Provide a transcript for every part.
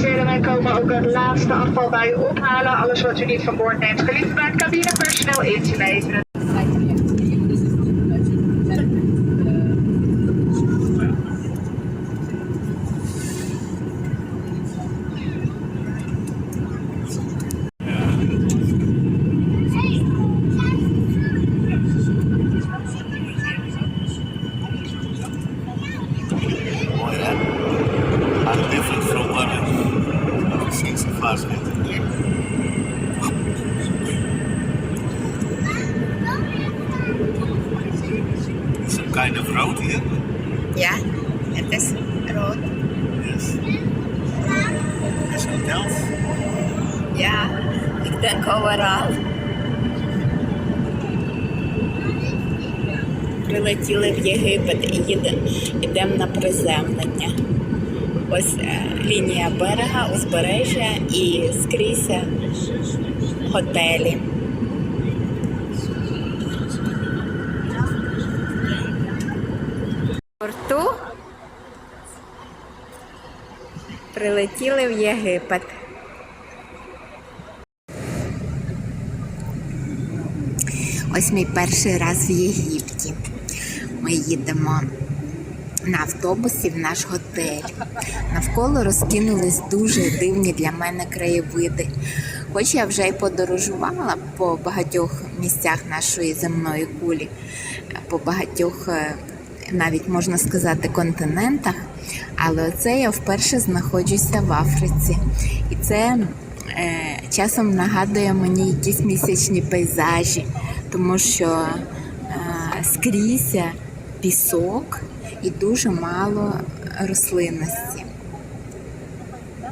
passeerden. Wij komen ook het laatste afval bij u ophalen. Alles wat u niet van boord neemt, geliefd bij het cabinepersoneel in te leveren. Прилетіли в Єгипет і їдемо йдемо на приземлення. Ось е, лінія берега, узбережжя і скрізь е, готелі. Порту прилетіли в Єгипет. Ось мій перший раз в Єгипті. Ми їдемо на автобусі в наш готель. Навколо розкинулись дуже дивні для мене краєвиди. Хоч я вже й подорожувала по багатьох місцях нашої земної кулі, по багатьох, е, навіть можна сказати, континентах. Але оце я вперше знаходжуся в Африці. І це е, часом нагадує мені якісь місячні пейзажі, тому що е, скрізь пісок і дуже мало рослинності.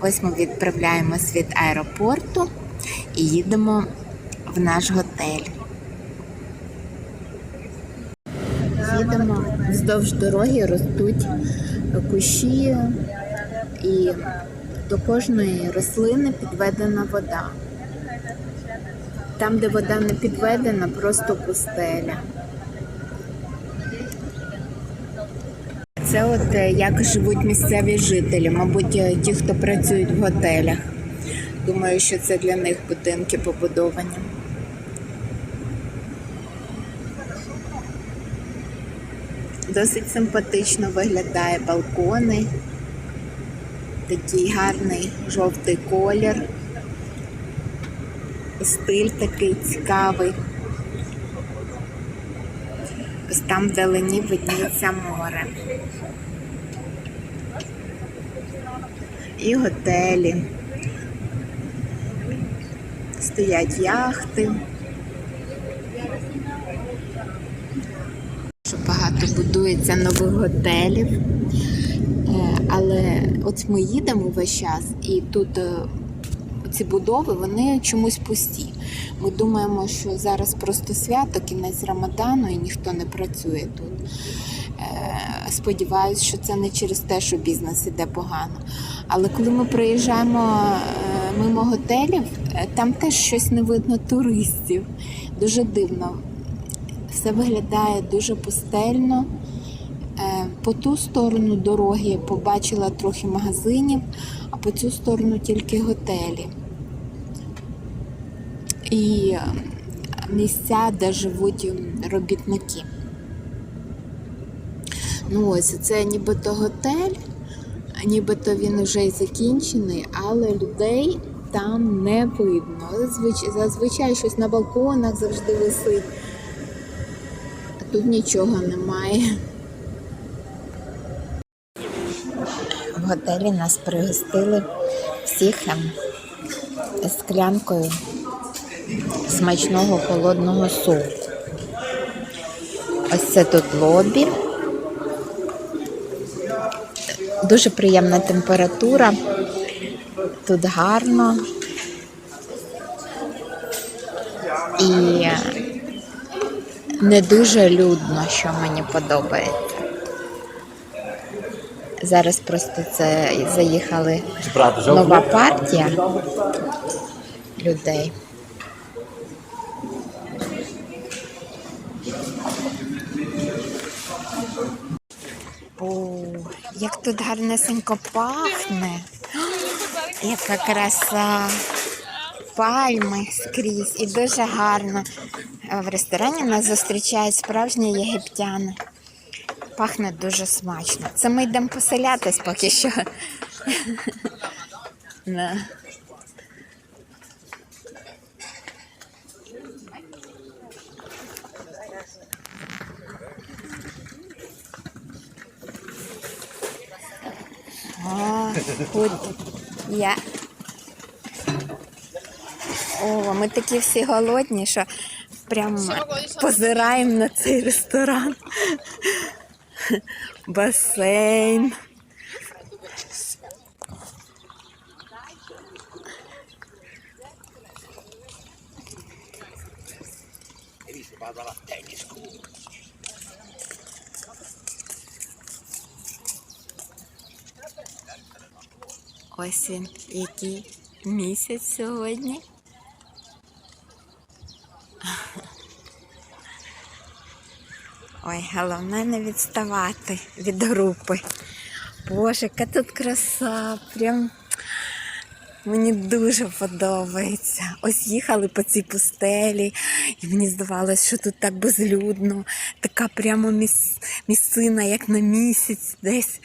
Ось ми відправляємось від аеропорту і їдемо в наш готель. Їдемо вздовж дороги ростуть кущі, і до кожної рослини підведена вода. Там, де вода не підведена, просто пустеля. Це от е, як живуть місцеві жителі, мабуть, е, ті, хто працюють в готелях. Думаю, що це для них будинки побудовані. Досить симпатично виглядає балкони. Такий гарний жовтий колір. Стиль такий цікавий. Ось там вдалині видніється море. І готелі. Стоять яхти. Багато будується нових готелів. Е, Але от ми їдемо весь час, і тут е, ці будови вони чомусь пусті. Ми думаємо, що зараз просто свято, кінець Рамадану, і ніхто не працює тут. Е, Сподіваюсь, що це не через те, що бізнес іде погано. Але коли ми приїжджаємо е, мимо готелів, е, там теж щось не видно туристів. Дуже дивно. Все виглядає дуже пустельно. По ту сторону дороги побачила трохи магазинів, а по цю сторону тільки готелі. І е, місця, де живуть робітники. Ну ось, це нібито готель, нібито він вже й закінчений, але людей там не видно. Зазвичай, зазвичай щось на балконах завжди висить. А тут нічого немає. В готелі нас пригостили всіх ем, склянкою смачного холодного супу. Ось це тут лобі. Дуже приємна температура. Тут гарно. І не дуже людно, що мені подобається. Зараз просто це заїхали нова партія людей. Тут гарнесенько пахне. Яка краса. Пальми скрізь і дуже гарно. Е, В ресторані нас зустрічають справжні єгиптяни. Пахне дуже смачно. Це ми йдемо поселятись поки що. Да. Я. О, ми такі всі голодні, що прям позираємо на цей ресторан. Басейн. Ось він, який місяць сьогодні. Ой, головне не відставати від групи. Боже, яка тут краса, прям мені дуже подобається. Ось їхали по цій пустелі, і мені здавалось, що тут так безлюдно, така прямо міс... місцина, як на місяць десь.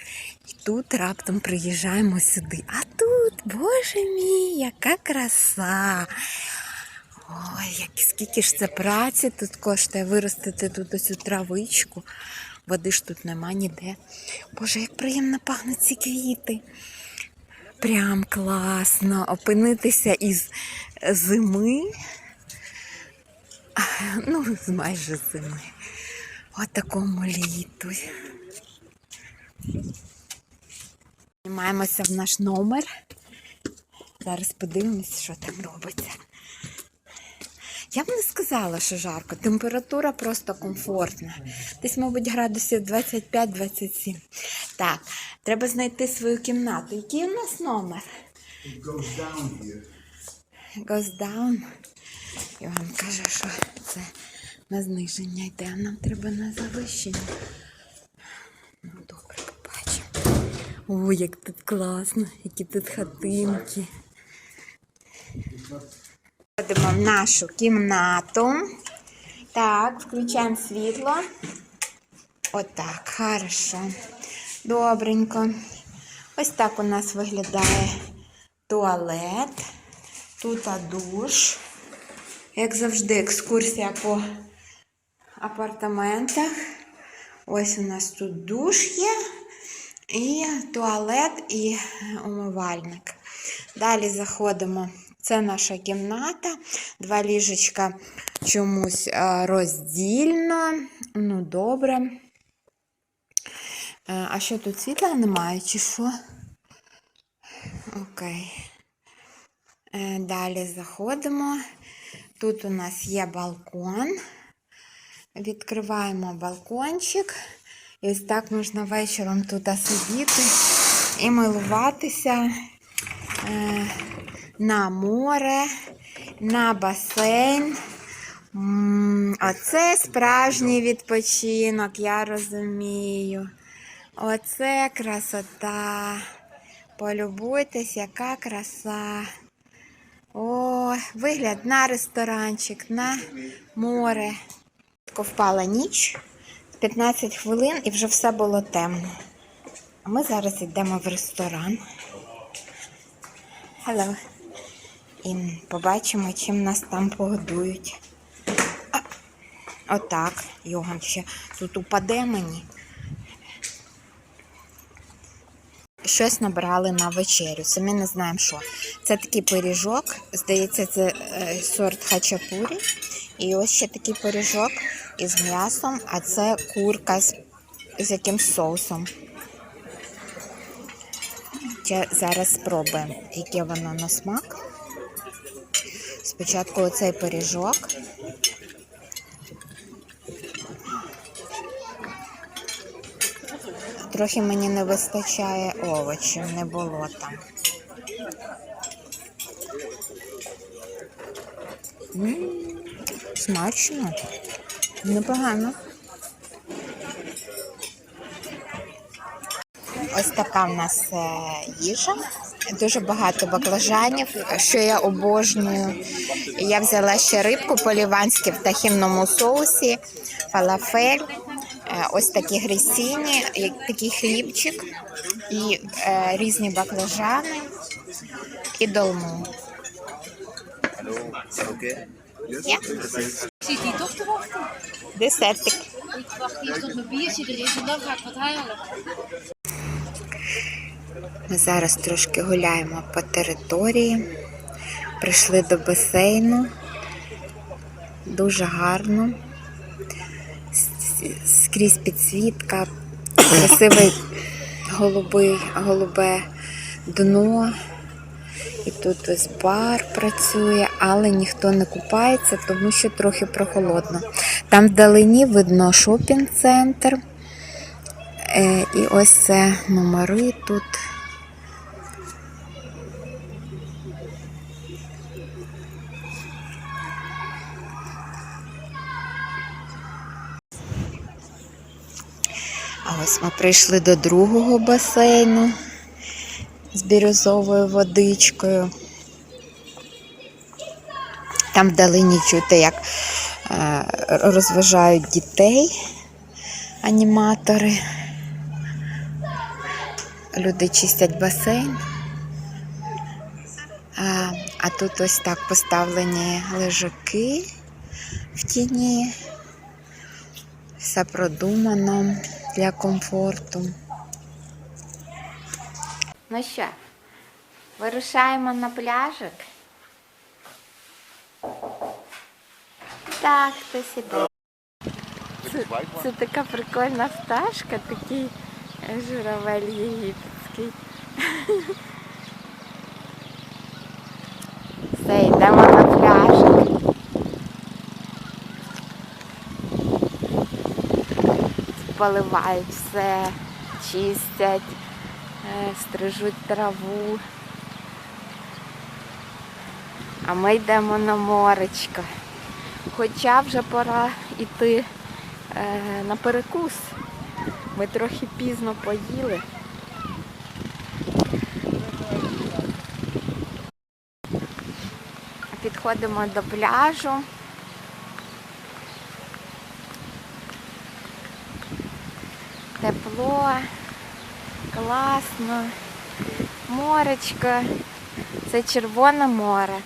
І тут раптом приїжджаємо сюди. А тут, боже мій, яка краса! Ой, як, скільки ж це праці тут коштує виростити тут ось цю травичку. Води ж тут нема ніде. Боже, як приємно пахнуть ці квіти. Прям класно опинитися із зими. Ну, з майже зими. От такому літу. Знімаємося в наш номер. Зараз подивимось, що там робиться. Я б не сказала, що жарко. Температура просто комфортна. Десь, мабуть, градусів 25-27. Так, треба знайти свою кімнату. Який у нас номер? It goes down here. Goes down. Іван каже, що це на зниження йде, а нам треба на завищення. Ну, добре, побачимо. Ой, як тут класно, які тут хатинки. Ходимо в нашу кімнату. Так, включаємо світло. Отак, хорошо. Добренько. Ось так у нас виглядає туалет. Тут душ. Як завжди, екскурсія по апартаментах. Ось у нас тут душ є. І туалет, і умивальник. Далі заходимо. Це наша кімната. Два ліжечка чомусь е, роздільно. Ну, добре. Е, А що тут світла немає, чи що? Окей. Е, Далі заходимо. Тут у нас є балкон. Відкриваємо балкончик. І ось так можна вечором тут сидіти і милуватися е, на море, на басейн. Оце справжній відпочинок, я розумію. Оце красота. Полюбуйтесь, яка краса. О, вигляд на ресторанчик, на море. Впала ніч, 15 хвилин і вже все було темно. А ми зараз йдемо в ресторан. Hello. І побачимо, чим нас там погодують. А, отак, Йоган ще тут упаде мені. Щось набрали на вечерю. Самі не знаємо що. Це такий пиріжок. Здається, це е, сорт хачапурі. І ось ще такий пиріжок із м'ясом, а це курка з, з якимсь соусом. Ще зараз спробуємо, яке воно на смак. Спочатку оцей пиріжок. Трохи мені не вистачає овочів, не було там. М, Смачно. Непогано. Ось така в нас е, їжа. Дуже багато баклажанів, що я обожнюю. Я взяла ще рибку по-ліванськи в тахінному соусі, фалафель, е, ось такі грісіні, такий хлібчик і е, різні баклажани і долму. Oké. Zit die toch te wachten? Десертик. Ik wacht eerst tot mijn biertje er is en dan ga ik wat halen. Ми зараз трошки гуляємо по території. Прийшли до басейну. Дуже гарно. Скрізь підсвітка, красиве голубе дно. І тут ось бар працює, але ніхто не купається, тому що трохи прохолодно. Там вдалині видно шопінг-центр. Е, і ось це номери тут. А ось ми прийшли до другого басейну з бірюзовою водичкою. Там вдалині чути, як е, розважають дітей аніматори. Люди чистять басейн. А, а тут ось так поставлені лежаки в тіні. Все продумано для комфорту. Ну що, вирушаємо на пляжик? Так, хтось іде. Це, це така прикольна пташка, такий журавель єгипетський. Все, йдемо на пляжик. Поливають все, чистять, стрижуть траву. А ми йдемо на моречко. Хоча вже пора йти е, на перекус. Ми трохи пізно поїли. Підходимо до пляжу. Тепло, класно, моречко. Це Червоне море.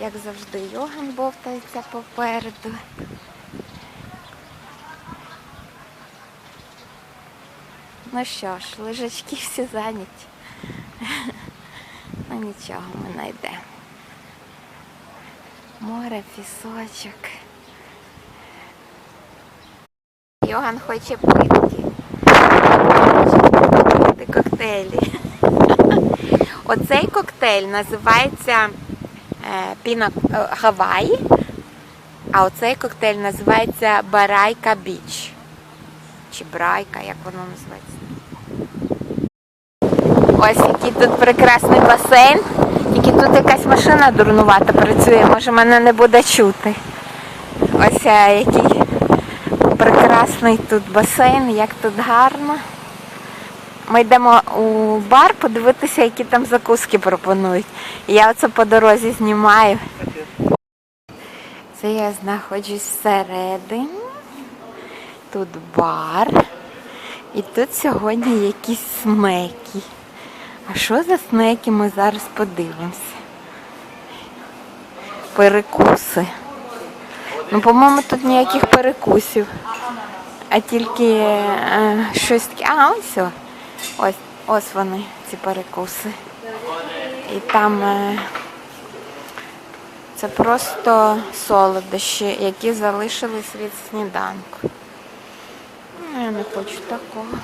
Як завжди, Йоган бовтається попереду. Ну що ж, лежачки всі зайняті. Ну нічого, ми знайдемо. Море, пісочок. Йоган хоче пити. Коктейлі. Оцей коктейль називається е, Піна е, Гаваї, а оцей коктейль називається Барайка Біч. Чи Брайка, як воно називається. Ось який тут прекрасний басейн. Тільки тут якась машина дурнувата працює, може мене не буде чути. Ось е, який прекрасний тут басейн, як тут гарно. Ми йдемо у бар подивитися, які там закуски пропонують. Я оце по дорозі знімаю. Це я знаходжусь всередині. Тут бар. І тут сьогодні якісь смеки. А що за снеки ми зараз подивимося? Перекуси. Ну, по-моєму, тут ніяких перекусів. А тільки е, щось таке. А, ось. Ось, ось вони, ці перекуси. І там е, це просто солодощі, які залишились від сніданку. Ну, я не хочу такого.